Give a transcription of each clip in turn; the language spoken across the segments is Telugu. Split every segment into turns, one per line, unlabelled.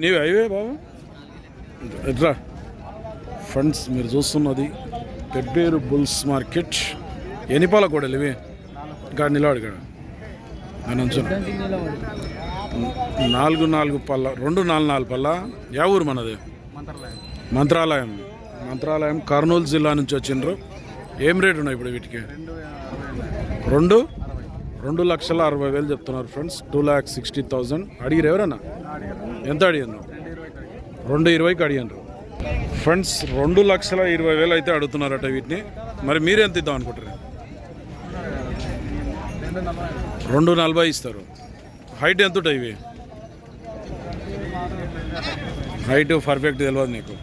నీవి అయివే బాబు ఎట్లా ఫ్రెండ్స్ మీరు చూస్తున్నది పెబ్బేరు బుల్స్ మార్కెట్. ఎనిపాల కూడా ఇవి? ఇక్కడ నిలబడి ఇక్కడ నేను నాలుగు నాలుగు పళ్ళ రెండు నాలుగు నాలుగు పళ్ళ. యా ఊరు మనది? మంత్రాలయం. మంత్రాలయం కర్నూలు జిల్లా నుంచి వచ్చిండ్రు. ఏం రేట్ ఉన్నాయి ఇప్పుడు వీటికి? రెండు? రెండు లక్షల అరవై వేలు చెప్తున్నారు friends. Two lakh sixty thousand. అడిగిరు ఎవరన్నా? ఎంత అడిగారు రెండు ఇరవైకి అడిగారు ఫ్రెండ్స్ రెండు లక్షల ఇరవై వేలు అయితే అడుగుతున్నారట వీటిని. మరి మీరు ఎంత ఇద్దాం అనుకుంటారు రెండు నలభై ఇస్తారు. హైట్ ఎంత ఉంటాయి ఇవి? హైట్ పర్ఫెక్ట్ తెలియదు నీకు?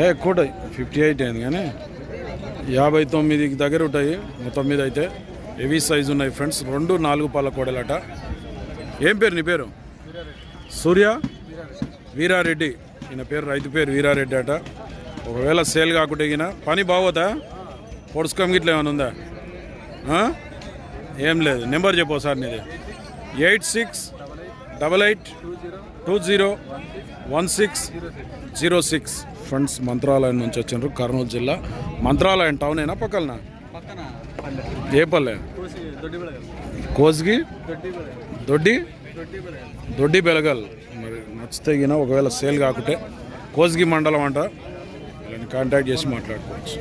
ఏ ఎక్కువ ఫిఫ్టీ ఎయిట్ అయింది కానీ యాభై తొమ్మిదికి దగ్గర ఉంటాయి. మొత్తం మీద అయితే హెవీ సైజు ఉన్నాయి ఫ్రెండ్స్ రెండు నాలుగు పాల కోడలట. ఏం పేరు నీ పేరు? సూర్య? వీరారెడ్డి. ఈయన పేరు రైతు పేరు వీరారెడ్డి అట. ఒకవేళ సేల్ కాకుండా ఈయన. పని బాగోదా? పొడుచుకోం గిట్ల ఏమైనా ఉందా? ఏం లేదు. నెంబర్ చెప్పు సార్ నీది. Eight six double eight two zero one six zero six. Friends Mantralayam నుంచి వచ్చినారు కర్నూలు జిల్లా. మంత్రాలయం టౌన్ అయినా పక్కన
పక్కన.
ఏ పల్లె?
కోసి దొడ్డి? దొడ్డి
బెలగల్. మరి నచ్చితే గిన ఒకవేళ సేల్ కాకుంటే కోస్గి మండలం అంట. వీళ్ళని కాంటాక్ట్ చేసి మాట్లాడుకోవచ్చు.